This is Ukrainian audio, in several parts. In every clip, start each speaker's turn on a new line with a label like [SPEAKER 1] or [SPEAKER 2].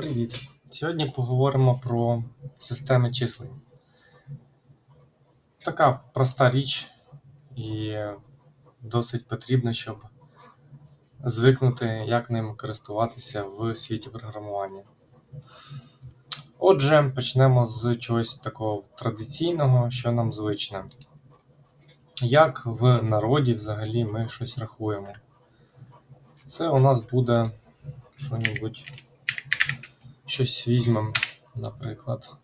[SPEAKER 1] Привіт! Сьогодні поговоримо про системи числень. Така проста річ і досить потрібна, щоб звикнути, як ним користуватися в світі програмування. Отже, почнемо з чогось такого традиційного, що нам звичне. Як в народі взагалі ми щось рахуємо? Це у нас буде що-небудь щось візьмемо, наприклад.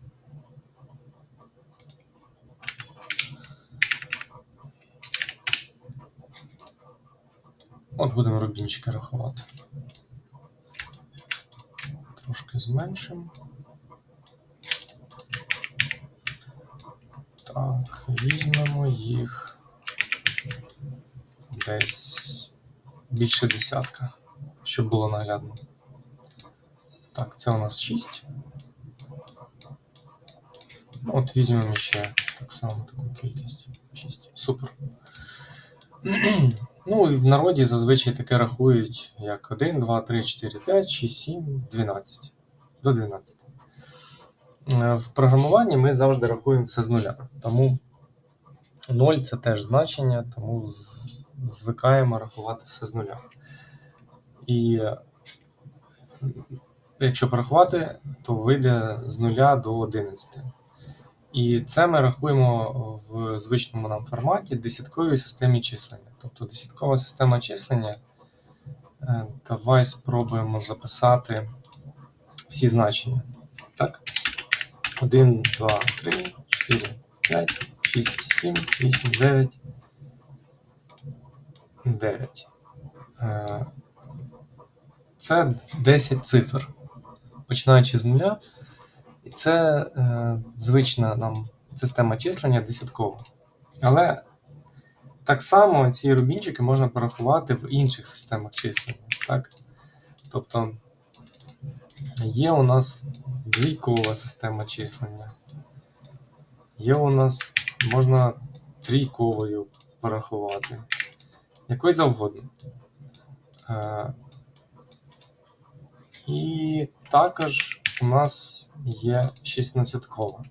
[SPEAKER 1] От будемо рубінчики рахувати. Трошки зменшимо. Так, візьмемо їх десь більше десятка, щоб було наглядно. Так, це у нас 6. От візьмемо ще так само таку кількість. 6. Супер. ну і в народі зазвичай таке рахують як 1, 2, 3, 4, 5, 6, 7, 12. До 12. Е, В програмуванні ми завжди рахуємо все з нуля. Тому 0 це теж значення, тому звикаємо рахувати все з нуля. І якщо порахувати, то вийде з 0 до 11. І це ми рахуємо в звичному нам форматі десятковій системі числення. Тобто десяткова система числення. е, Давай спробуємо записати всі значення. Так? 1, 2, 3, 4, 5, 6, 7, 8, 9. 9. Е, Це 10 цифр починаючи з нуля. І це е, звична нам система числення десяткова. Але так само ці рубінчики можна порахувати в інших системах числення. Так? Тобто є у нас двійкова система числення. Є у нас можна трійковою порахувати. Якою завгодно. І також у нас є 16-кова.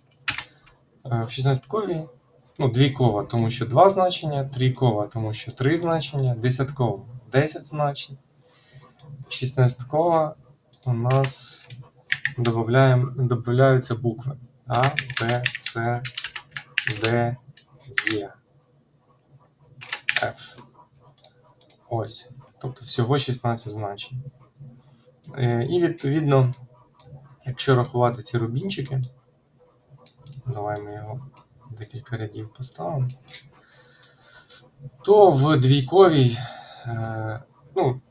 [SPEAKER 1] Е, В 16-ковій, ну, двійкова, тому що два значення, трійкова, тому що три значення, десяткова 10 значень. 16-кова у нас додаються букви А, Б, С, Д, Е, Ф. Ось. Тобто всього 16 значень. Е, І відповідно, якщо рахувати ці рубінчики, давай ми його декілька рядів поставимо, то в двійковій, е, ну,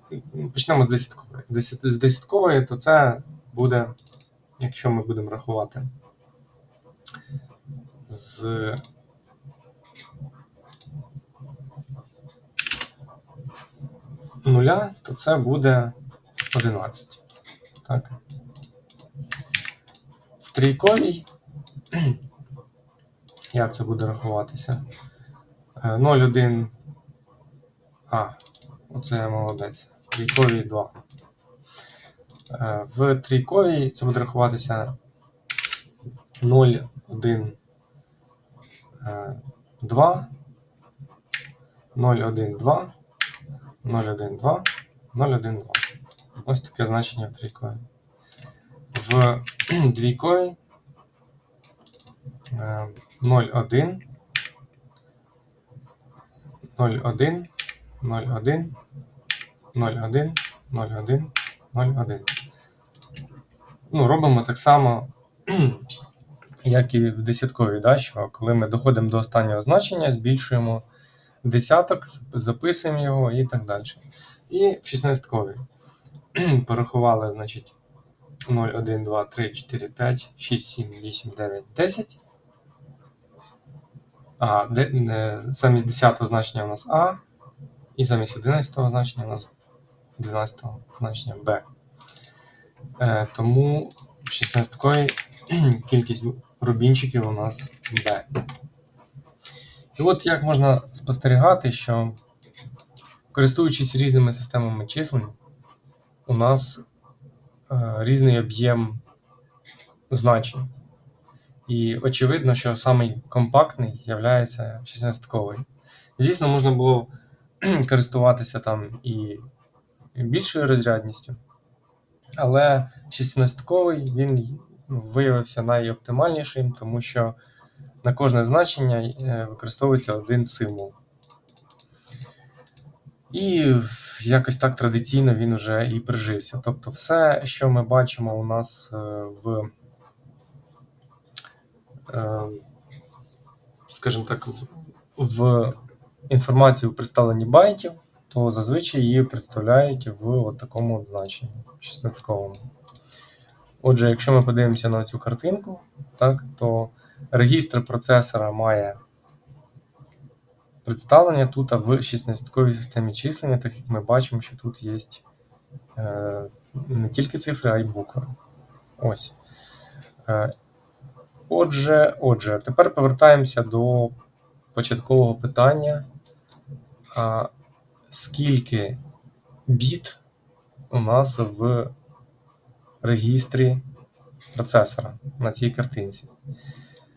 [SPEAKER 1] почнемо з десяткової. Десят- З десяткової, то це буде, якщо ми будемо рахувати з нуля, то це буде 11. Так. В трійковій. Як це буде рахуватися? Е, 0,1. А, оце я молодець. В трійковій 2. Е, В трійковій це буде рахуватися 0,1. 2. 0,1, 2. 0,1, 2. 0,1, 2. Ось таке значення в трійковій. В двійковій е, 0,1, 0,1, 0,1, 0,1, 0,1, 0,1. Ну, робимо так само, як і в десятковій, да, що коли ми доходимо до останнього значення, збільшуємо десяток, записуємо його і так далі. І в 16-ковій порахували, значить, 0, 1, 2, 3, 4, 5, 6, 7, 8, 9, 10. Ага, де, е, замість 10 значення у нас А, і замість 11 значення у нас 12 значення Б. Е, тому в 16 кількість рубінчиків у нас Б. І от як можна спостерігати, що користуючись різними системами числень, у нас е, різний об'єм значень. І очевидно, що самий компактний є 16-ковий. Звісно, можна було користуватися там і більшою розрядністю, але 16-ковий він виявився найоптимальнішим, тому що на кожне значення е, використовується один символ. І якось так традиційно він уже і прижився. Тобто, все, що ми бачимо у нас е, в, е, скажімо так, в, інформацію в представленні байтів, то зазвичай її представляють в от такому значенні 16-ковому. Отже, якщо ми подивимося на цю картинку, так, то регістр процесора має представлення тут в 16-ковій системі числення, так як ми бачимо, що тут є е, не тільки цифри, а й букви. Ось. Е, Отже, отже, тепер повертаємося до початкового питання. Скільки біт у нас в регістрі процесора на цій картинці?